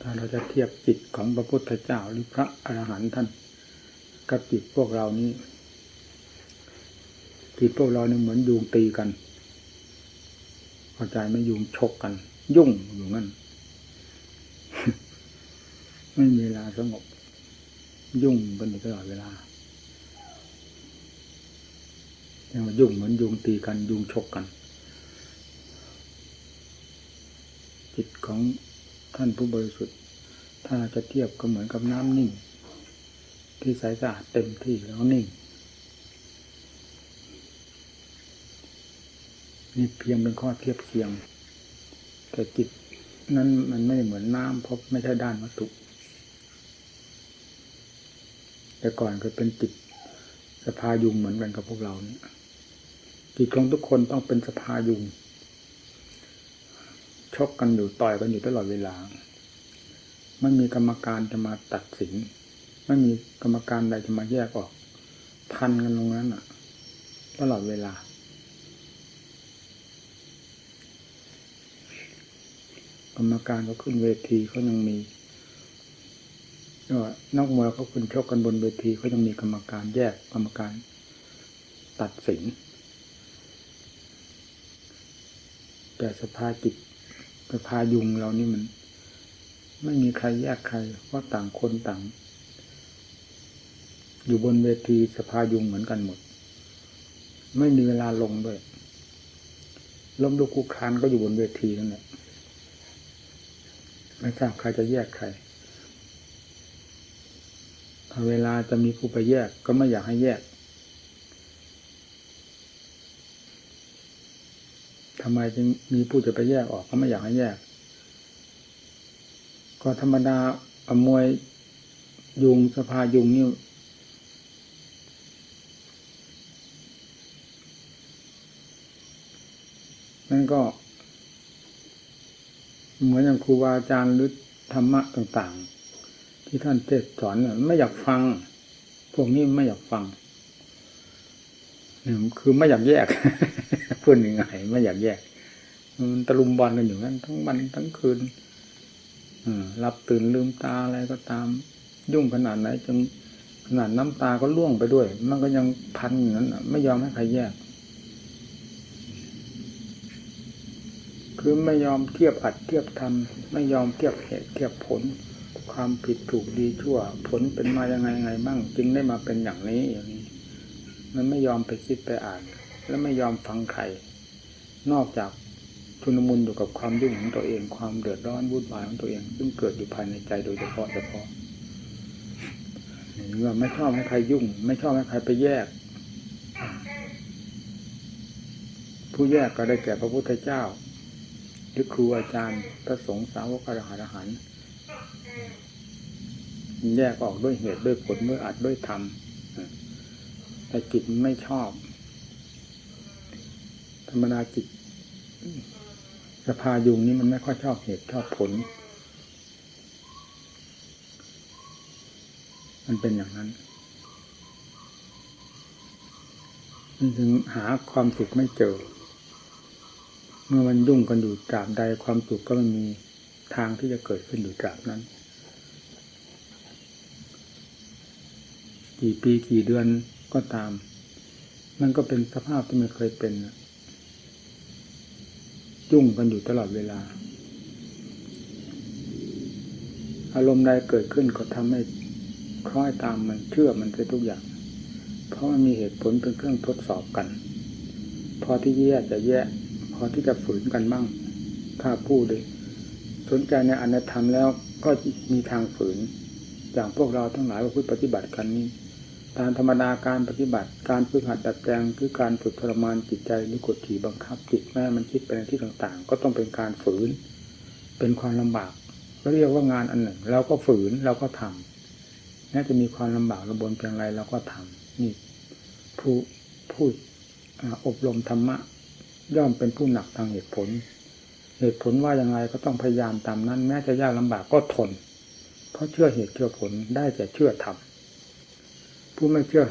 ถ้าเราจะเทียบจิตของพระพุทธเจ้าหรือพระอรหันต์ท่าน กับจิตพวกเรานี้จิตพวกเราเนี่ยเหมือนยุงตีกันเข้าใจไม่ยุงชกกัน ยุ่งอยู่นั่นไม่มีเวลาสงบ ยุ่งกันอยู่ตลอดเวลายังมายุ่งเหมือนยุงตีกัน ยุงชกกัน จิตของ ท่านผู้บริสุทธิ์ ถ้าจะเทียบก็เหมือนกับน้ำนิ่ง ที่ใสสะอาดเต็มที่แล้วนิ่งนี่เพียงเป็นข้อเทียบเคียง แต่จิตนั้นมันไม่เหมือนน้ำเพราะไม่ใช่ด้านวัตถุแต่ก่อนก็เป็นจิตสภายุงเหมือนกันกับพวกเราเนี่ยจิตของทุกคนต้องเป็นสภายุง ชกกันอยู่ต่อยกันอยู่ตลอดเวลา ไม่มีกรรมการจะมาตัดสิน ไม่มีกรรมการใดจะมาแยกออกพันกันตรงนั้นอะ ตลอดเวลา กรรมการเขาขึ้นเวทีเขายังมีก็นักมวยเขาขึ้นชกกันบนเวทีเขายังมีกรรมการแยกกรรมการตัดสินแต่สภาจิต สภายุงเรานี่มัน ไม่มีใครแยกใคร เพราะต่างคนต่าง อยู่บนเวทีสภายุงเหมือนกันหมด ไม่มีเวลาลงด้วยล้มลุกคุกคานก็อยู่บนเวทีนั่นแหละไม่ทราบใครจะแยกใครเวลาจะมีผู้ไปแยกก็ไม่อยากให้แยก ทำไมจึงมีผู้จะไปแยกออกก็ไม่อยากให้แยก ก็ธรรมดาอมวยยุงสภายุงนี่นั่นก็ เหมือนอย่างครูบาอาจารย์หรือธรรมะต่าง ๆ ที่ท่านเทศสอนเนี่ยไม่อยากฟัง พวกนี้ไม่อยากฟัง คือไม่อยากแยกเพูดยังไงไม่อยากแยกมันตะลุมบอลกันอยู่นั้นทั้งวันทั้งคืนหลับตื่นลืมตาอะไรก็ตาม ยุ่งขนาดไหนจนขนาดน้ำตาก็ล่วงไปด้วย มันก็ยังพันอย่างนั้นไม่ยอมให้ใครแยก คือไม่ยอมเทียบอัดเทียบทำไม่ยอมเทียบเหตุเทียบผล ความผิดถูกดีชั่ว ผลเป็นมายังไงไงบ้าง จึงได้มาเป็นอย่างนี้อย่างนี้ มันไม่ยอมไปคิดไปอ่าน และไม่ยอมฟังใคร นอกจากชุนมุนอยู่กับความยุ่งของตัวเอง ความเดือดร้อนวุ่นวายของตัวเอง ซึ่งเกิดอยู่ภายในใจโดยเฉพาะเฉพาะนี่ว่าไม่ชอบให้ใครยุ่ง ไม่ชอบให้ใครไปแยก ผู้แยกก็ได้แก่พระพุทธเจ้า หรือครูอาจารย์พระสงฆ์สาวกอรหันต์แยกออกด้วยเหตุด้วยผลด้วยอัดด้วยธรรม แต่จิตไม่ชอบ ธรรมดาจิตสภายุงนี้มันไม่ค่อยชอบเหตุชอบผล มันเป็นอย่างนั้นมันถึงหาความสุขไม่เจอ เมื่อมันยุ่งกันอยู่ตราบใดความสุขก็ไม่มีทางที่จะเกิดขึ้นอยู่ตราบนั้น กี่ปีกี่เดือน ก็ตาม มันก็เป็นสภาพที่ไม่เคยเป็นยุ่งกันอยู่ตลอดเวลา อารมณ์ใดเกิดขึ้นก็ทำให้คล้อยตามมันเชื่อมันไปทุกอย่าง เพราะมันมีเหตุผลเป็นเครื่องทดสอบกัน พอที่แย่จะแย่พอที่จะฝืนกันบ้างถ้าพูดเลยสนใจในอนัตธรรมแล้วก็มีทางฝืนอย่างพวกเราทั้งหลายว่าพุทธปฏิบัติกันนี้ ตามธรรมดาการปฏิบัติ การฝึกหัดดัดแปลงคือการฝึกทรมานจิตใจหรือกดขี่บังคับจิตแม่มันคิดไปในที่ต่างๆ ก็ต้องเป็นการฝืน เป็นความลำบากก็เรียกว่างานอันหนึ่ง เราก็ฝืนเราก็ทำแม้จะมีความลำบากระบนเพียงไรเราก็ทำนี่ผู้ผู้อบรมธรรมะ ย่อมเป็นผู้หนักทางเหตุผล เหตุผลว่าอย่างไรก็ต้องพยายามตามนั้น แม้จะยากลำบากก็ทน เพราะเชื่อเหตุเชื่อผลได้แต่เชื่อธรรม ผู้ไม่เชื่อ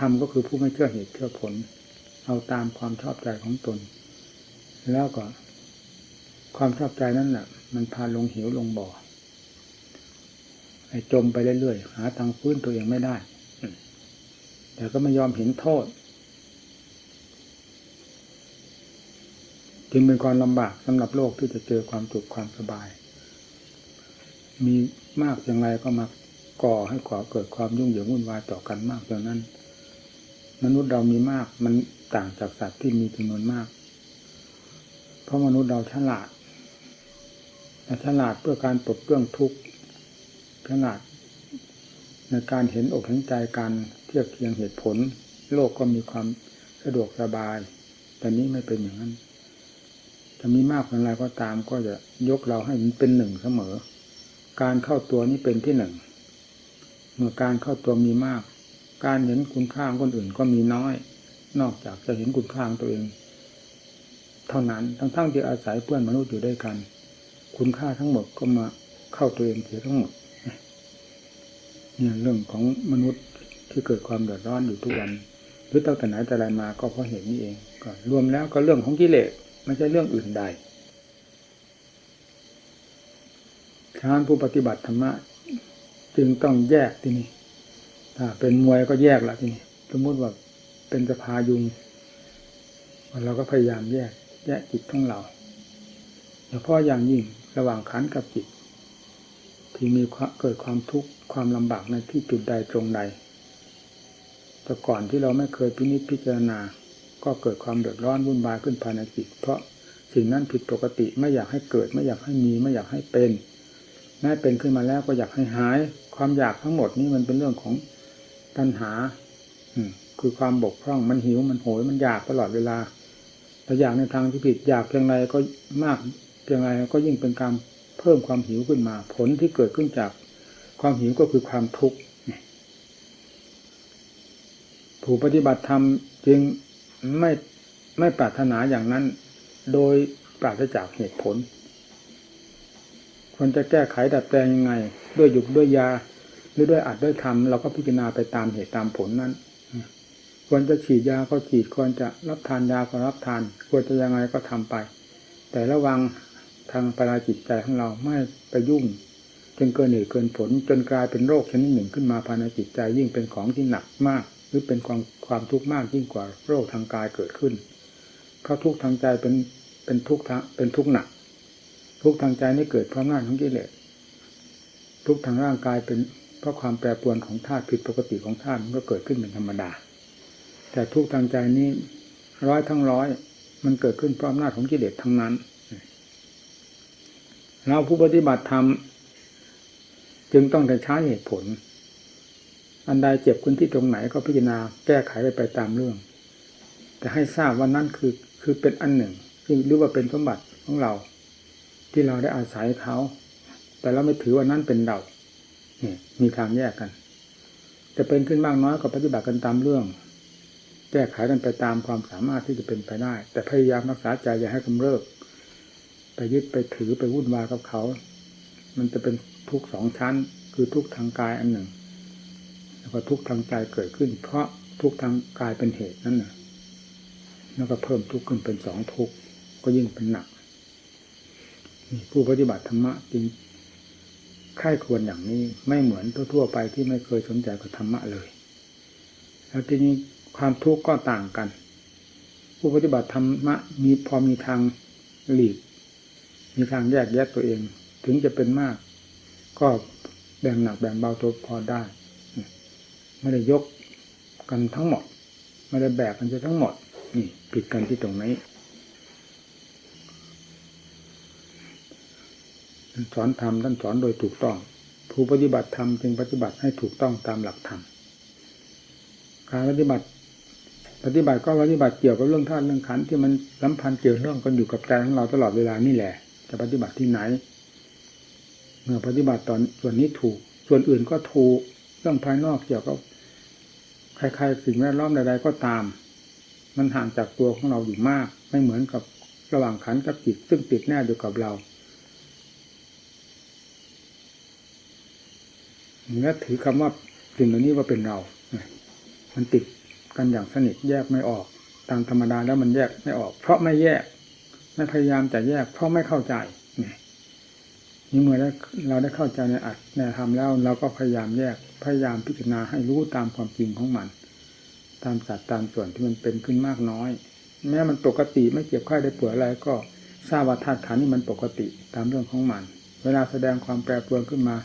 ทำก็คือผู้ไม่เชื่อเหตุเชื่อผล เอาตามความชอบใจของตน แล้วก็ ความชอบใจนั่นแหละมันพาลงเหวลงบ่อให้จมไปเรื่อยๆหาทางฟื้นตัวเองไม่ได้แต่ก็ไม่ยอมเห็นโทษจึงเป็นความลำบากสำหรับโลกที่จะเจอความสุขความสบาย มีมากอย่างไรก็มา ก่อให้ก่อเกิดความยุ่งเหยิงวุ่นวายต่อกันมากอย่างนั้น มนุษย์เรามีมากมันต่างจากสัตว์ที่มีจำนวนมาก เพราะมนุษย์เราฉลาดฉลาดเพื่อการปลดเปลื้องทุกข์ฉลาดในการเห็นอกเห็นใจการเทียบเคียงเหตุผล โลกก็มีความสะดวกสบาย แต่นี้ไม่เป็นอย่างนั้นจะมีมากเพียงไรก็ตามก็จะยกเราให้มันเป็นหนึ่งเสมอ การเข้าตัวนี้เป็นที่หนึ่ง เมื่อการเข้าตัวมีมาก การเห็นคุณค่าของคนอื่นก็มีน้อย นอกจากจะเห็นคุณค่างตัวเอง เท่านั้นทั้งๆที่อาศัยเพื่อนมนุษย์อยู่ด้วยกัน คุณค่าทั้งหมดก็มาเข้าตัวเองเสียทั้งหมดเนี่ยเรื่องของมนุษย์ที่เกิดความเดือดร้อนอยู่ทุกวันหรือตั้งแต่ไหนแต่ไรมาก็เพราะเหตุนี้เองก็รวมแล้วก็เรื่องของกิเลสไม่ใช่เรื่องอื่นใดฉะนั้นผู้ปฏิบัติธรรมะ จึงต้องแยกที่นี่ถ้าเป็นมวยก็แยกละที่นี่สมมติว่าเป็นสภายุงเราก็พยายามแยก แยกจิตของเราเฉพาะอย่างยิ่งระหว่างขันกับจิต ที่มีเกิดความทุกข์ความลำบากในที่จุดใดตรงใดแต่ก่อนที่เราไม่เคยพินิจพิจารณา ก็เกิดความเดือดร้อนวุ่นวายขึ้นภายในจิต เพราะสิ่งนั้นผิดปกติไม่อยากให้เกิดไม่อยากให้มีไม่อยากให้เป็น แม้เป็นขึ้นมาแล้วก็อยากให้หาย ความอยากทั้งหมดนี้มันเป็นเรื่องของตัณหา อืคือความบกพร่องมันหิวมันโหยมันอยากตลอดเวลาแต่อยากในทางที่ผิดอยากเพียงไรก็มากเพียงไรก็ยิ่งเป็นการเพิ่มความหิวขึ้นมา ผลที่เกิดขึ้นจากความหิวก็คือความทุกข์ผู้ปฏิบัติธรรมจึงไม่ไม่ปรารถนาอย่างนั้น โดยปราศจากเหตุผล ควรจะแก้ไขดัดแปลงยังไง ด้วยหยุดด้วยยาหรือด้วยอัดด้วยทำเราก็พิจารณาไปตามเหตุตามผลนั้น ควรจะฉีดยาก็ฉีดควรจะรับทานยาก็รับทาน ควรจะยังไงก็ทำไป แต่ระวังทางปราจิตใจของเราไม่ไปยุ่งจนเกินเหตุเกินผล จนกลายเป็นโรคชนิดหนึ่งขึ้นมาภายในจิตใจยิ่งเป็นของที่หนักมาก หรือเป็นความความทุกข์มากยิ่งกว่าโรคทางกายเกิดขึ้นเพราะทุกข์ทางใจเป็นเป็นทุกข์เป็นทุกข์หนัก ทุกทางใจนี่เกิดเพราะงานของกิเลสทุกทางร่างกายเป็นเพราะความแปรปรวนของธาตุผิดปกติของธาตุมันก็เกิดขึ้นเป็นธรรมดา แต่ทุกทางใจนี้ร้อยทั้งร้อย มันเกิดขึ้นเพราะอำนาจของกิเลสทั้งนั้น เราผู้ปฏิบัติธรรมจึงต้องใช้เหตุผล อันใดเจ็บขึ้นที่ตรงไหนก็พิจารณาแก้ไขไปไปตามเรื่อง แต่ให้ทราบว่านั่นคือคือเป็นอันหนึ่งหรือว่าเป็นสมบัติของเรา ที่เราได้อาศัยเขา แต่เราไม่ถือว่านั่นเป็นเราเนี่ยมีทางแยกกัน จะเป็นขึ้นมากน้อยก็ปฏิบัติกันตามเรื่อง แก้ไขกันไปตามความสามารถที่จะเป็นไปได้ แต่พยายามรักษาใจอย่าให้กำเริบไปยึดไปถือไปวุ่นวายกับเขา มันจะเป็นทุกข์สองชั้น คือทุกข์ทางกายอันหนึ่ง แล้วก็ทุกข์ทางใจเกิดขึ้น เพราะทุกข์ทางกายเป็นเหตุนั่นน่ะแล้วก็เพิ่มทุกข์ขึ้นเป็นสองทุกข์ก็ยิ่งเป็นหนัก ผู้ปฏิบัติธรรมะจริงค่ายควรอย่างนี้ไม่เหมือนทั่วๆไปที่ไม่เคยสนใจกับธรรมะเลย แล้วทีนี้ความทุกข์ก็ต่างกัน ผู้ปฏิบัติธรรมะมีพอมีทางหลีก มีทางแยกแยะตัวเอง ถึงจะเป็นมาก ก็แบ่งหนักแบ่งเบาตัวพอได้ ไม่ได้ยกกันทั้งหมด ไม่ได้แบกกันจะทั้งหมด นี่ผิดกันที่ตรงนี้ สอนธรรมท่านสอนโดยถูกต้อง ผู้ปฏิบัติธรรมจึงปฏิบัติให้ถูกต้องตามหลักธรรมการปฏิบัติปฏิบัติก็ปฏิบัติเกี่ยวกับเรื่องธาตุเรื่องขันธ์ที่มันสัมพันธ์เกี่ยวเรื่องกันอยู่กับใจของเราตลอดเวลานี่แหละ จะปฏิบัติที่ไหน เมื่อปฏิบัติตอนส่วนนี้ถูก ส่วนอื่นก็ถูกเรื่องภายนอกเกี่ยวกับใครๆสิ่งแวดล้อมใดๆก็ตาม มันห่างจากตัวของเราอยู่มาก ไม่เหมือนกับระหว่างขันกับจิตซึ่งติดแน่อยู่กับเรา และถือคำว่าสิ่งเหล่านี้ว่าเป็นเรา มันติดกันอย่างสนิทแยกไม่ออก ตามธรรมดาแล้วมันแยกไม่ออก เพราะไม่แยก ไม่พยายามจะแยก เพราะไม่เข้าใจนี่เมื่อเราได้เข้าใจในอัดในธรรมแล้ว เราก็พยายามแยก พยายามพิจารณาให้รู้ตามความจริงของมัน ตามสัดตามส่วนที่มันเป็นขึ้นมากน้อย แม้มันปกติไม่เจ็บไข้ได้ป่วยอะไรก็ทราบว่าธาตุขันธ์นี่มันปกติตามเรื่องของมัน เวลาแสดงความแปรปรวนขึ้นมา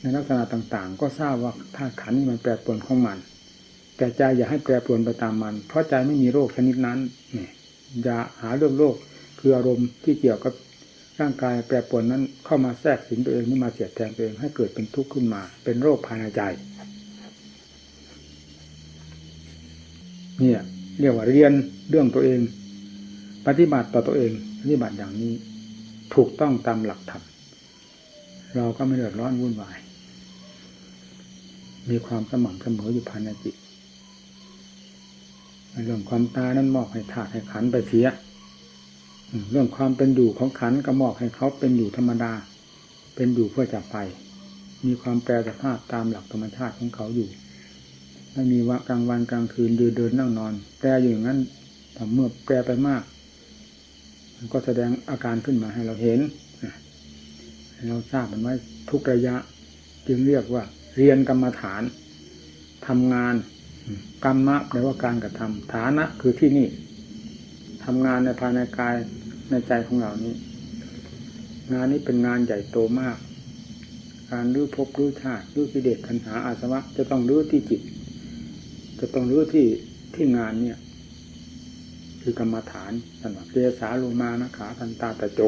ในลักษณะต่างๆ ก็ทราบว่าธาตุขันธ์นี่มันแปรปรวนของมัน แต่ใจอย่าให้แปรปรวนไปตามมัน เพราะใจไม่มีโรคชนิดนั้นนี่อย่าหาเรื่องโรคคืออารมณ์ที่เกี่ยวกับร่างกายแปรปรวนนั้นเข้ามาแทรกสิงตัวเองนี่มาเสียดแทงตัวเองให้เกิดเป็นทุกข์ขึ้นมา เป็นโรคภายในใจเนี่ยเรียกว่าเรียนเรื่องตัวเอง ปฏิบัติต่อตัวเองปฏิบัติอย่างนี้ ถูกต้องตามหลักธรรมเราก็ไม่เดือดร้อนวุ่นวาย มีความสม่ำเสมออยู่ภายในจิตเรื่องความตายนั้นมอบให้ธาตุให้ขันไปเสียเรื่องความเป็นอยู่ของขันก็มอบให้เขาเป็นอยู่ธรรมดา เป็นอยู่เพื่อจะไป มีความแปรสภาพตามหลักธรรมชาติของเขาอยู่ไม่มีว่ากลางวันกลางคืนเดินเดินนั่งนอน แปรอยู่อย่างนั้นแต่เมื่อแปรไปมาก มันก็แสดงอาการขึ้นมาให้เราเห็นให้เราทราบมันไว้ทุกระยะ จึงเรียกว่า เรียนกรรมฐานทำงานกรรมะแปลว่าการกระทำฐานะคือที่นี่ทำงานในภายในกายในใจของเรานี้ งานนี้เป็นงานใหญ่โตมาก การรื้อภพรื้อชาติรื้อกิเลสขันหาอาสวะ จะต้องรื้อที่จิต จะต้องรื้อที่ที่งานเนี่ย คือกรรมฐานสำหรับเจสาลูมานะขาทันตาตะโจ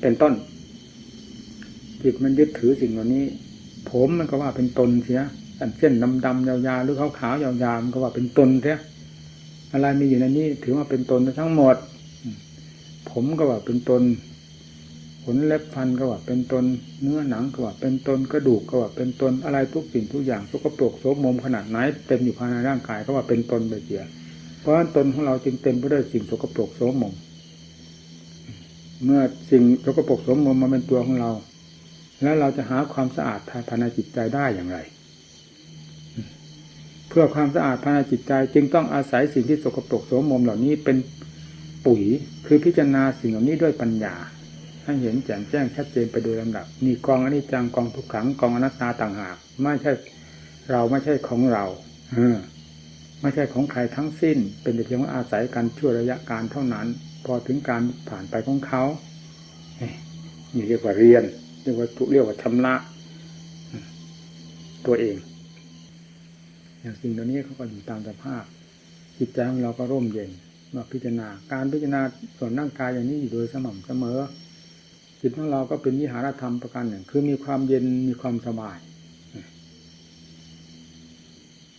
เป็นต้น จิตมันยึดถือสิ่งเหล่านี้ ผมมันก็ว่าเป็นตนเสียเส้นดำๆยาวๆหรือขาวๆยาวๆมันก็ว่าเป็นตนเสียอะไรมีอยู่ในนี้ถือว่าเป็นตนทั้งหมด ผมก็ว่าเป็นตนขนเล็บฟันก็ว่าเป็นตนเนื้อหนังก็ว่าเป็นตนกระดูกก็ว่าเป็นตนอะไรทุกสิ่งทุกอย่างสกปรกโสมมขนาดไหนเต็มอยู่ภายในร่างกายก็ว่าเป็นตนไปเสียเพราะฉะนั้นตนของเราจึงเต็มไปด้วยสิ่งสกปรกโสมมเมื่อสิ่งสกปรกโสมมมาเป็นตัวของเรา แล้วเราจะหาความสะอาดภายในจิตใจได้อย่างไร เพื่อความสะอาดภายในจิตใจ จึงต้องอาศัยสิ่งที่สกปรกโสมมเหล่านี้เป็นปุ๋ยคือพิจารณาสิ่งเหล่านี้ด้วยปัญญาให้เห็นแจ่มแจ้งชัดเจนไปโดยลำดับนี่กองอนิจจังกองทุกขังกองอนัตตาต่างหาก ไม่ใช่เราไม่ใช่ของเราเออไม่ใช่ของใครทั้งสิ้น เป็นแต่เพียงว่าอาศัยกันชั่วระยะการเท่านั้น พอถึงการผ่านไปของเขานี่เรียกว่าเรียน เรียกว่าเรียกว่าชำระตัวเอง อย่างสิ่งเหล่านี้เขาก็อยู่ตามสภาพ จิตใจของเราก็ร่มเย็นเมื่อพิจารณา การพิจารณาส่วนร่างกายอย่างนี้อยู่โดยสม่ำเสมอ จิตของเราก็เป็นวิหารธรรมประการหนึ่ง คือมีความเย็นมีความสบาย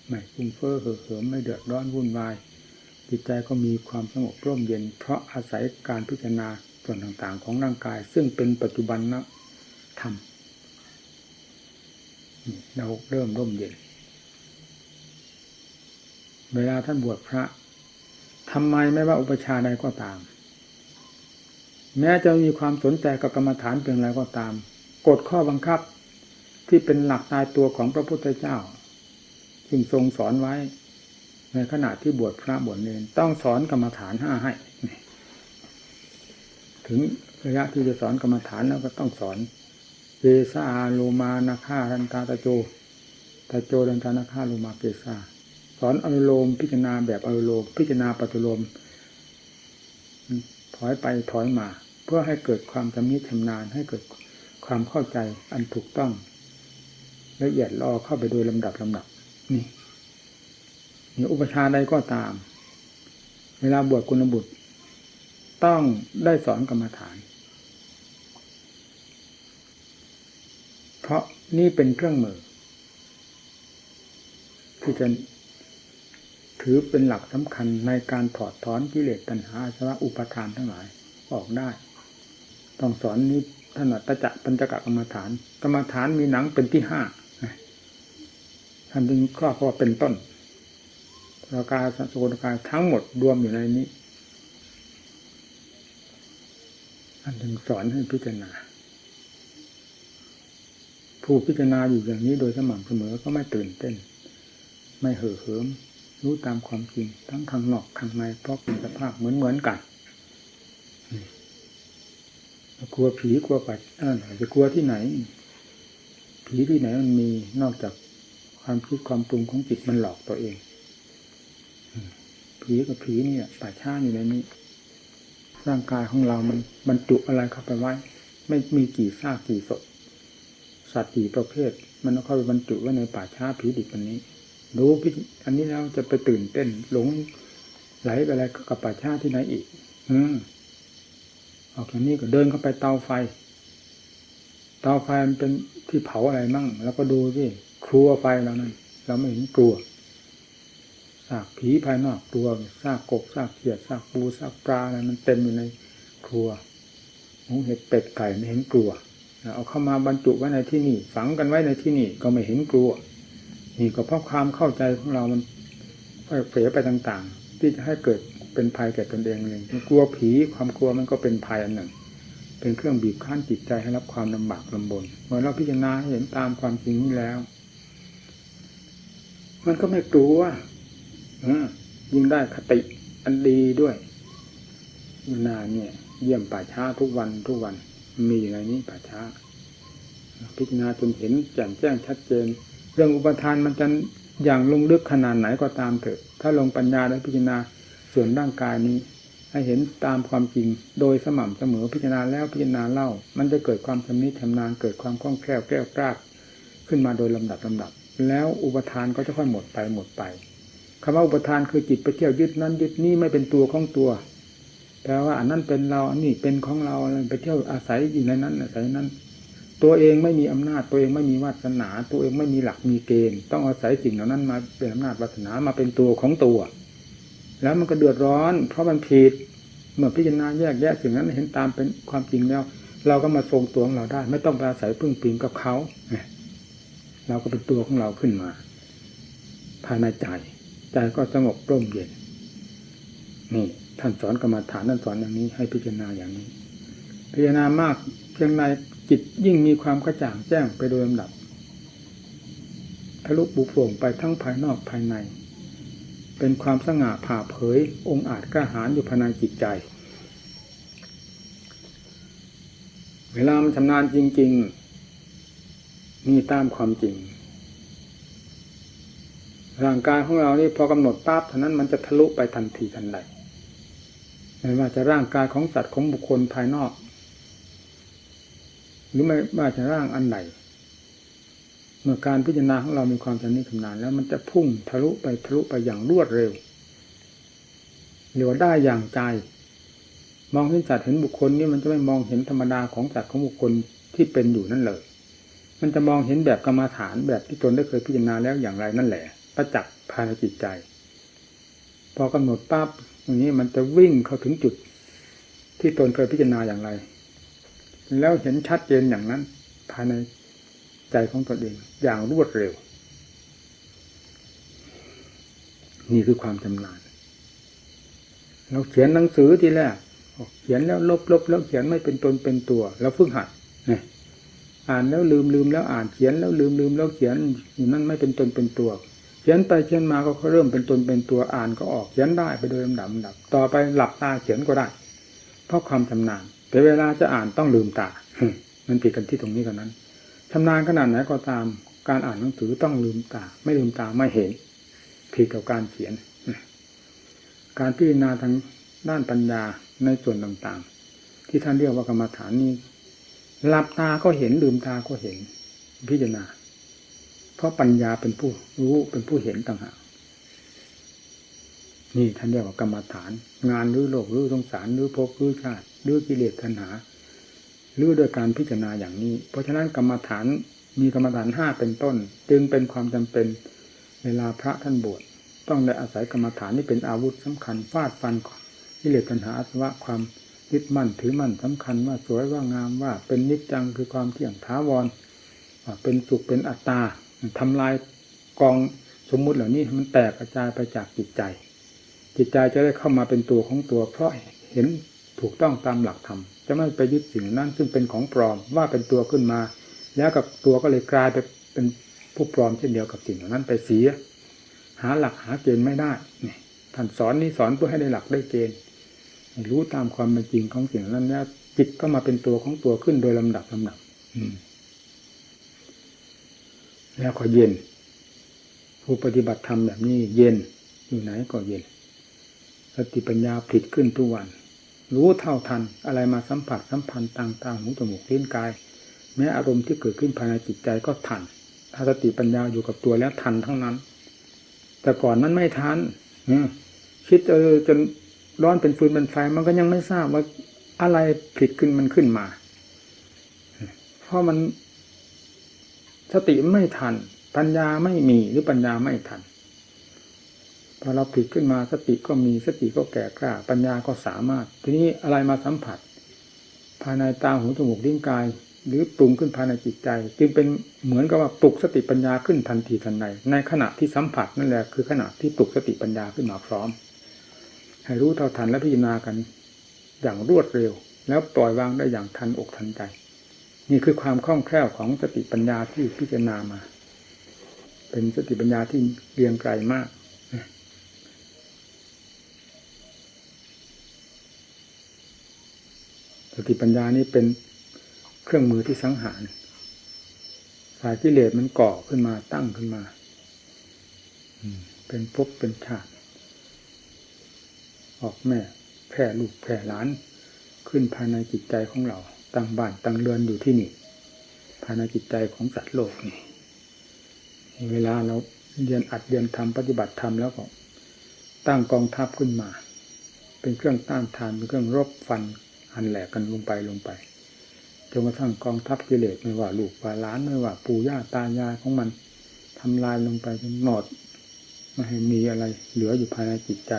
ไม่ฟุ้งเฟ้อเห่อเหิมไม่เดือดร้อนวุ่นวายจิตใจก็มีความสงบร่มเย็น เพราะอาศัยการพิจารณาส่วนต่างๆ ของร่างกาย ซึ่งเป็นปัจจุบันนะ ธรรมเราเริ่มร่มเย็น เวลาท่านบวชพระทำไมไม่ว่าอุปชาใดก็ตาม แม้จะมีความสนใจกับกรรมฐานเพียงไรก็ตาม กฎข้อบังคับที่เป็นหลักตายตัวของพระพุทธเจ้าจึงทรงสอนไว้ ในขณะที่บวชพระบวชเนรต้องสอนกรรมฐานห้าให้ ถึงระยะที่จะสอนกรรมฐานแล้วก็ต้องสอน เกซาโลมานาคาทันตาตะโจตะโจดันตานาคาโลมาเกซาสอนอนุโลมพิจารณาแบบอนุโลมพิจารณาปฏิโลมถอยไปถอยมา เพื่อให้เกิดความจำนิชำนาญให้เกิดความเข้าใจอันถูกต้องละเอียดรอเข้าไปโดยลำดับลำดับ นี่นี่อุปชาใดก็ตาม เวลาบวชกุณบุตร ต้องได้สอนกรรมฐาน เพราะนี่เป็นเครื่องมือ ที่จะถือเป็นหลักสำคัญในการถอดถอนกิเลสตัณหาสวะอุปทานทั้งหลายออกได้ ต้องสอนนี้ถนัดตะจะปัญจกกรรมฐาน กรรมฐานมีหนังเป็นที่ห้าท่านจึงครอบว่าเป็นต้นประกาศโสดกาทั้งหมดรวมอยู่ในนี้ท่านจึงสอนให้พิจารณา ผู้พิจารณาอยู่อย่างนี้โดยสม่ำเสมอก็ไม่ตื่นเต้น ไม่เห่อเหิม รู้ตามความจริง ทั้งข้างนอกข้างในเพราะเป็นสภาพเหมือนเหมือนกันกลัวผีกลัวปัดอ่าจะกลัวที่ไหน ผีที่ไหนมันมีนอกจากความคิดความปรุงของจิตมันหลอกตัวเอง ผีกับผีเนี่ยป่าช้าอยู่ในนี้ ร่างกายของเรามันบรรจุอะไรเข้าไปไว้ ไม่มีกี่ซากกี่ศพ สัตว์กี่ประเภท มันเอาเข้าไปบรรจุไว้ในป่าช้าผีดิบอันนี้ดูพิอันนี้แล้วจะไปตื่นเต้นหลงไหลไปอะไรก็กับป่าช้าที่ไหนอีก อืมออกจากนี้ก็เดินเข้าไปเตาไฟ เตาไฟมันเป็นที่เผาอะไรมั่ง แล้วก็ดูสิครัวไฟเรานั้นเราไม่เห็นกลัวซากผีภายนอกกลัวซากกบซากเขียดซากปูซากปลาอะไรมันเต็มอยู่ในครัวหมูเห็ดเป็ดไก่ไม่เห็นกลัว เอาเข้ามาบรรจุไว้ในที่นี่ ฝังกันไว้ในที่นี่ก็ไม่เห็นกลัว นี่ก็เพราะความเข้าใจของเรามันเผยไปต่างๆ ที่จะให้เกิดเป็นภัยแก่ตนเองเองกลัวผีความกลัวมันก็เป็นภัยอันหนึ่ง เป็นเครื่องบีบคั้นจิตใจให้รับความลำบากลำบนเมื่อเราพิจารณาเห็นตามความจริงนี้แล้ว มันก็ไม่กลัวยิ่งได้คติอันดีด้วยนาเนี่ย เยี่ยมป่าช้าทุกวันทุกวัน มีอยู่ในนี้ป่าช้า พิจารณาจนเห็นแจ่มแจ้งชัดเจน เรื่องอุปทานมันจะอย่างลงลึกขนาดไหนก็ตามเถอะ ถ้าลงปัญญาและพิจารณาส่วนร่างกายนี้ ให้เห็นตามความจริงโดยสม่ำเสมอพิจารณาแล้วพิจารณาเล่า มันจะเกิดความชำนิชำนาญเกิดความคล่องแคล่วแก้วกล้าขึ้นมาโดยลำดับลำดับ แล้วอุปทานก็จะค่อยหมดไปหมดไปคำว่าอุปทานคือจิตไปเที่ยวยึดนั้นยึดนี่ไม่เป็นตัวของตัว แปลว่าอันนั้นเป็นเราอันนี้เป็นของเราอะไรไปเที่ยวอาศัยอยู่ในนั้นอาศัยนั้น ตัวเองไม่มีอำนาจตัวเองไม่มีวาสนา ตัวเองไม่มีหลักมีเกณฑ์ ต้องอาศัยสิ่งเหล่านั้นมาเป็นอำนาจวาสนามาเป็นตัวของตัว แล้วมันก็เดือดร้อน เพราะมันผิดเมื่อพิจารณาแยกแยะสิ่งนั้นเห็นตามเป็นความจริงแล้ว เราก็มาทรงตัวของเราได้ ไม่ต้องไปอาศัยพึ่งพิงกับเขาเราก็เป็นตัวของเราขึ้นมาภายในใจ ใจก็สงบร่มเย็นนี่ ท่านสอนกรรมฐานท่านสอนอย่างนี้ ให้พิจารณาอย่างนี้ พิจารณามากเพียงไรจิตยิ่งมีความกระจ่างแจ้งไปโดยลำดับทะลุบุโปร่งไปทั้งภายนอกภายใน เป็นความสง่าผ่าเผย องค์อาจกล้าหาญอยู่ภายในจิตใจ เวลามันชำนาญจริงๆมีตามความจริง ร่างกายของเรานี่พอกำหนดปั๊บเท่านั้นมันจะทะลุไปทันทีทันใด ไม่ว่าจะร่างกายของสัตว์ของบุคคลภายนอก หรือไม่ว่าจะร่างอันไหนเมื่อการพิจารณาของเรามีความชำนิชำนาญแล้วมันจะพุ่งทะลุไปทะลุไปอย่างรวดเร็วเรียกว่าได้อย่างใจ มองเห็นสัตว์เห็นบุคคลนี่มันจะไม่มองเห็นธรรมดาของสัตว์ของบุคคลที่เป็นอยู่นั่นเลย มันจะมองเห็นแบบกรรมาฐานแบบที่ตนได้เคยพิจารณาแล้วอย่างไรนั่นแหละ ประจักษ์ภายในจิตใจ พอกำหนดปั๊บ อย่างนี้มันจะวิ่งเข้าถึงจุด ที่ตนเคยพิจารณาอย่างไร แล้วเห็นชัดเจนอย่างนั้น ภายในใจของตนเองอย่างรวดเร็ว นี่คือความชำนาญเราเขียนหนังสือทีแรกเขียนแล้วลบลบแล้วเขียนไม่เป็นตนเป็นตัว แล้วฝึกหัดนี่อ่านแล้วลืมลืมแล้วอ่านเขียนแล้วลืมลืมแล้วเขียนอยู่นั่นไม่เป็นตนเป็นตัว เขียนไปเขียนมาก็เริ่มเป็นตนเป็นตัวอ่านก็ออกเขียนได้ไปโดยลำดับลำดับ ต่อไปหลับตาเขียนก็ได้ เพราะความชำนาญแต่เวลาจะอ่านต้องลืมตา มันผิดกันที่ตรงนี้เท่านั้นชำนาญขนาดไหนก็ตามการอ่านหนังสือต้องลืมตา ไม่ลืมตาไม่เห็นผิดกับการเขียน การพิจารณาทางด้านปัญญาในส่วนต่างๆ ที่ท่านเรียกว่ากรรมฐานนี้หลับตาก็เห็นลืมตาก็เห็นพิจารณา เพราะปัญญาเป็นผู้รู้เป็นผู้เห็นต่างหากนี่ท่านเรียกว่ากรรมฐาน งานรือโลกรือสงสารรือภพรือชาติรือกิเลสตัณหารือโดยการพิจารณาอย่างนี้ เพราะฉะนั้นกรรมฐานมีกรรมฐานห้าเป็นต้น จึงเป็นความจำเป็นเวลาพระท่านบวชต้องได้อาศัยกรรมฐานนี่เป็นอาวุธสำคัญฟาดฟันกิเลสตัณหาอสวะความยึดมั่นถือมั่นสำคัญว่าสวยว่างามว่าเป็นนิจจังคือความเที่ยงถาวรว่าเป็นสุขเป็นอัตตา ทำลายกองสมมุติเหล่านี้มันแตกกระจายไปจากจิตใจ จิตใจจะได้เข้ามาเป็นตัวของตัว เพราะเห็นถูกต้องตามหลักธรรมจะไม่ไปยึดสิ่งนั้นซึ่งเป็นของปลอมว่าเป็นตัวขึ้นมา แล้วกับตัวก็เลยกลายไปเป็นผู้ปลอมเช่นเดียวกับสิ่งเหล่านั้นไปเสีย หาหลักหาเกณฑ์ไม่ได้นี่ท่านสอนนี้สอนเพื่อให้ได้หลักได้เกณฑ์รู้ตามความเป็นจริงของสิ่งนั้นแล้วจิตก็มาเป็นตัวของตัวขึ้นโดยลำดับลำดับ อืม แล้วก็เย็น ผู้ปฏิบัติธรรมแบบนี้เย็นอยู่ไหนก็เย็นสติปัญญาผลิตขึ้นทุกวัน รู้เท่าทันอะไรมาสัมผัสสัมพันธ์ต่างๆหูจมูกลิ้นกาย แม้อารมณ์ที่เกิดขึ้นภายในจิตใจก็ทัน ถ้าสติปัญญาอยู่กับตัวแล้วทันทั้งนั้น แต่ก่อนมันไม่ทันคิดเออจนร้อนเป็นฟืนเป็นไฟมันก็ยังไม่ทราบว่าอะไรผลิตขึ้นมันขึ้นมา เพราะมัน สติไม่ทัน ปัญญาไม่มีหรือปัญญาไม่ทันพอเราผลิตขึ้นมาสติก็มีสติก็แก่กล้า ปัญญาก็สามารถ ทีนี้อะไรมาสัมผัส ภายในตาหูจมูกลิ้นกาย หรือปรุงขึ้นภายในจิตใจ จึงเป็นเหมือนกับว่าปลุกสติปัญญาขึ้นทันทีทันใดในขณะที่สัมผัสนั่นแหละคือขณะที่ปลุกสติปัญญาขึ้นมาพร้อม ให้รู้เท่าทันและพิจารณากัน อย่างรวดเร็ว แล้วปล่อยวางได้อย่างทันอกทันใจ นี่คือความคล่องแคล่วของสติปัญญาที่พิจารณามา เป็นสติปัญญาที่เรียงไกลมากสติปัญญานี้เป็นเครื่องมือที่สังหารสายกิเลสมันก่อขึ้นมาตั้งขึ้นมาเป็นภพเป็นชาติออกแม่แพร่ลูกแพร่หลาน ขึ้นภายในจิตใจของเรา ตั้งบ้านตั้งเรือนอยู่ที่นี่ภายในจิตใจของสัตว์โลกนี่เวลาเราเรียนอัดเรียนทำปฏิบัติธรรมแล้วก็ตั้งกองทัพขึ้นมา เป็นเครื่องต้านทานเป็นเครื่องรบฟันอันแหลกกันลงไปลงไปจนกระทั่งกองทัพกิเลสไม่ว่าลูกว่าหลานไม่ว่าปู่ย่าตายายของมันทำลายลงไปจนหนอดไม่ให้มีอะไร เหลืออยู่ภายในจิตใจ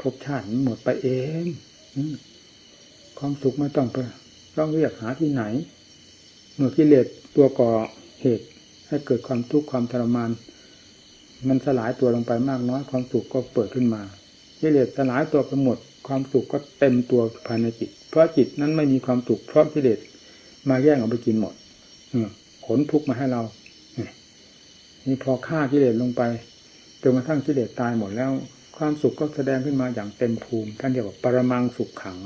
ภพชาติมันหมดไปเอง ความสุขไม่ต้องไปต้องเรียกหาที่ไหน เมื่อกิเลสตัวก่อเหตุให้เกิดความทุกข์ความทรมาน มันสลายตัวลงไปมากน้อยความสุขก็เปิดขึ้นมากิเลสสลายตัวไปหมด ความสุขก็เต็มตัวภายในจิต เพราะจิตนั้นไม่มีความสุขเพราะกิเลสมาแย่งเอาไปกินหมดขนทุกข์มาให้เรานี่พอฆ่ากิเลสลงไปจนกระทั่งกิเลสตายหมดแล้ว ความสุขก็แสดงขึ้นมาอย่างเต็มภูมิท่านเรียกว่าปรมังสุขขัง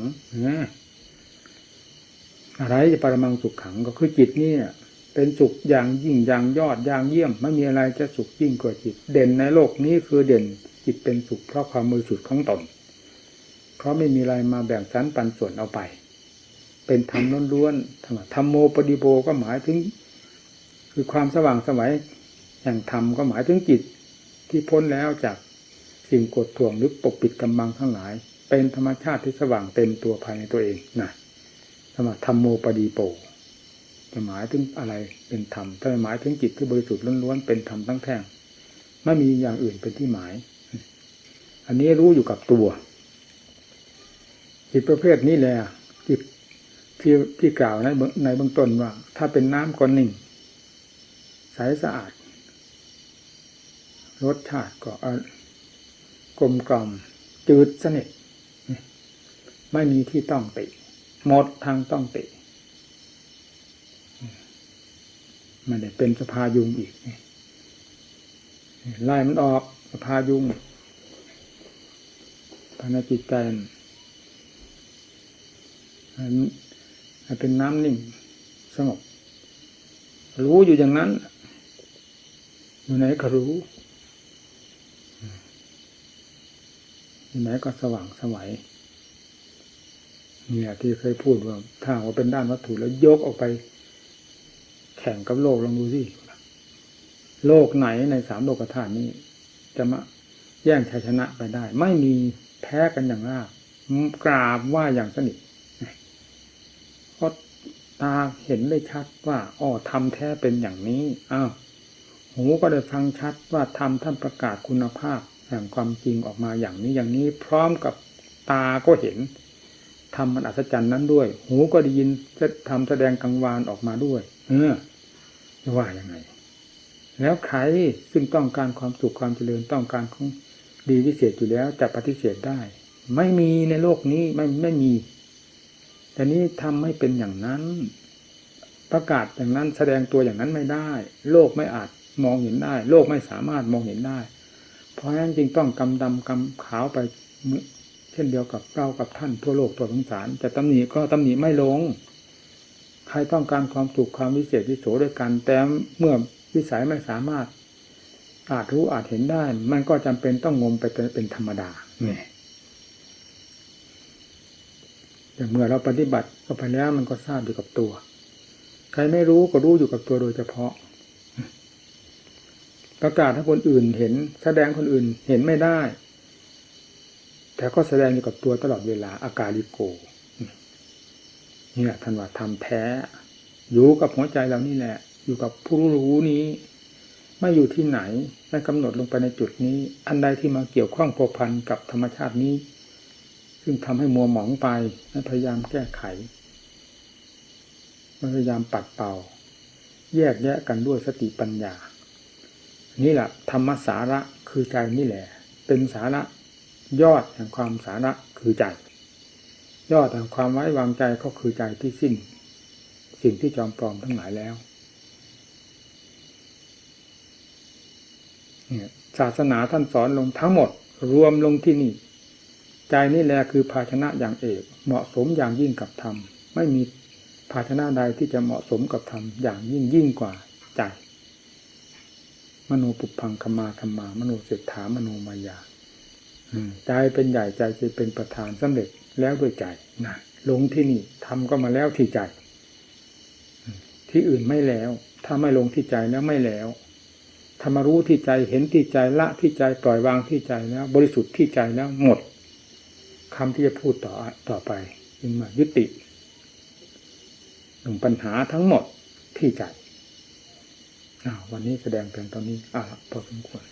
อะไรจะปรมังสุขขังก็คือจิตนี่เป็นสุขอย่างยิ่งอย่างยอดอย่างเยี่ยม ไม่มีอะไรจะสุขยิ่งกว่าจิต เด่นในโลกนี้คือเด่นจิตเป็นสุขเพราะความมือสุดของตน เพราะไม่มีอะไรมาแบ่งสรรปันส่วนเอาไป เป็นธรรมล้วนๆธรรมธรรมโมปฏิโบก็หมายถึง คือความสว่างสวัยแห่งธรรมก็หมายถึงจิตที่พ้นแล้วจากสิ่งกดท่วงหรือปกปิดกำบังทั้งหลาย เป็นธรรมชาติที่สว่างเต็มตัวภายในตัวเองนะ ธรรมธรรมโมปฏิโปจะหมายถึงอะไรเป็นธรรมถ้าหมายถึงจิตที่บริสุทธิ์ล้วนๆเป็นธรรมทั้งแท่งไม่มีอย่างอื่นเป็นที่หมาย อันนี้รู้อยู่กับตัวจิตประเภทนี้แหละจิตที่ที่กล่าวในในเบื้องต้นว่า ถ้าเป็นน้ำก็นิ่งใสสะอาด รสชาติก็กลมกล่อมจืดสนิทไม่มีที่ต้องติ หมดทางต้องติ มันได้เป็นสภายุงอีกไล่มันออกสภายุงภายในจิตใจมันเป็นน้ำนิ่งสงบรู้อยู่อย่างนั้น อยู่ไหนก็รู้ อยู่ไหนก็สว่างสวัย เนี่ย ที่เคยพูดว่าถ้าว่าเป็นด้านวัตถุแล้วยกออกไป แข่งกับโลกลองดูสิโลกไหนในสามโลกธาตุนี้ จะมาแย่งชัยชนะไปได้ ไม่มีแพ้กันอย่างรากกราบว่าอย่างสนิทเพราะตาเห็นได้ชัดว่าอ๋อทำแท้เป็นอย่างนี้อ้าวหูก็ได้ฟังชัดว่าทำท่านประกาศคุณภาพ แห่งความจริงออกมาอย่างนี้อย่างนี้ พร้อมกับตาก็เห็น ทำมันอัศจรรย์นั้นด้วย หูก็ได้ยินจะทำแสดงกังวานออกมาด้วย เออจะว่ายังไง แล้วใครซึ่งต้องการความสุขความเจริญต้องการของดีพิเศษอยู่แล้วจะปฏิเสธได้ ไม่มีในโลกนี้ไม่ไม่มี แต่นี้ทำให้เป็นอย่างนั้น ประกาศอย่างนั้นแสดงตัวอย่างนั้นไม่ได้ โลกไม่อาจมองเห็นได้ โลกไม่สามารถมองเห็นได้ เพราะฉะนั้นจึงต้องกำดำกำขาวไป เช่นเดียวกับเรากับท่านทั่วโลกทั่วสงสารจะตำหนิก็ตำหนิไม่ลง ใครต้องการความสุขความวิเศษวิโสด้วยกัน แต่เมื่อวิสัยไม่สามารถ อาจรู้อาจเห็นได้ มันก็จำเป็นต้องงมไปเป็นธรรมดาเนี่ยแต่เมื่อเราปฏิบัติก็ไปแล้วมันก็ทราบอยู่กับตัว ใครไม่รู้ก็รู้อยู่กับตัวโดยเฉพาะ ประกาศให้คนอื่นเห็น แสดงคนอื่นเห็นไม่ได้ แต่ก็แสดงอยู่กับตัวตลอดเวลาอากาลิโกนี่แหละท่านว่าทำแท้ อยู่กับหัวใจเรานี่แหละ อยู่กับผู้รู้นี้ ไม่อยู่ที่ไหนไม่กำหนดลงไปในจุดนี้ อันใดที่มาเกี่ยวข้องพัวพันกับธรรมชาตินี้ ซึ่งทำให้มัวหมองไปให้พยายามแก้ไขพยายามปัดเป่า แยกแยะกันด้วยสติปัญญา นี่แหละธรรมสาระคือใจนี่แหละ เป็นสาระ ยอดแห่งความสาระคือใจ ยอดแห่งความไว้วางใจก็คือใจที่สิ้น สิ่งที่จอมปลอมทั้งหลายแล้วศาสนาท่านสอนลงทั้งหมด รวมลงที่นี่ ใจนี่แหละคือภาชนะอย่างเอกเหมาะสมอย่างยิ่งกับธรรม ไม่มีภาชนะใดที่จะเหมาะสมกับธรรมอย่างยิ่งยิ่งกว่าใจมโนปุพังคมาคมามโนเศรษฐามโนมายา ใจเป็นใหญ่ใจจะเป็นประธานสำเร็จแล้วด้วยใจนะลงที่นี่ทำก็มาแล้วที่ใจ ที่อื่นไม่แล้ว ถ้าไม่ลงที่ใจแล้วไม่แล้วธรรมารู้ที่ใจเห็นที่ใจละที่ใจปล่อยวางที่ใจแล้ว บริสุทธิ์ที่ใจแล้วหมดคำที่จะพูดต่อต่อไปจึงมายุติหนึ่งปัญหาทั้งหมดที่ใจวันนี้แสดงเพียงตอนนี้อ่าพอสมควร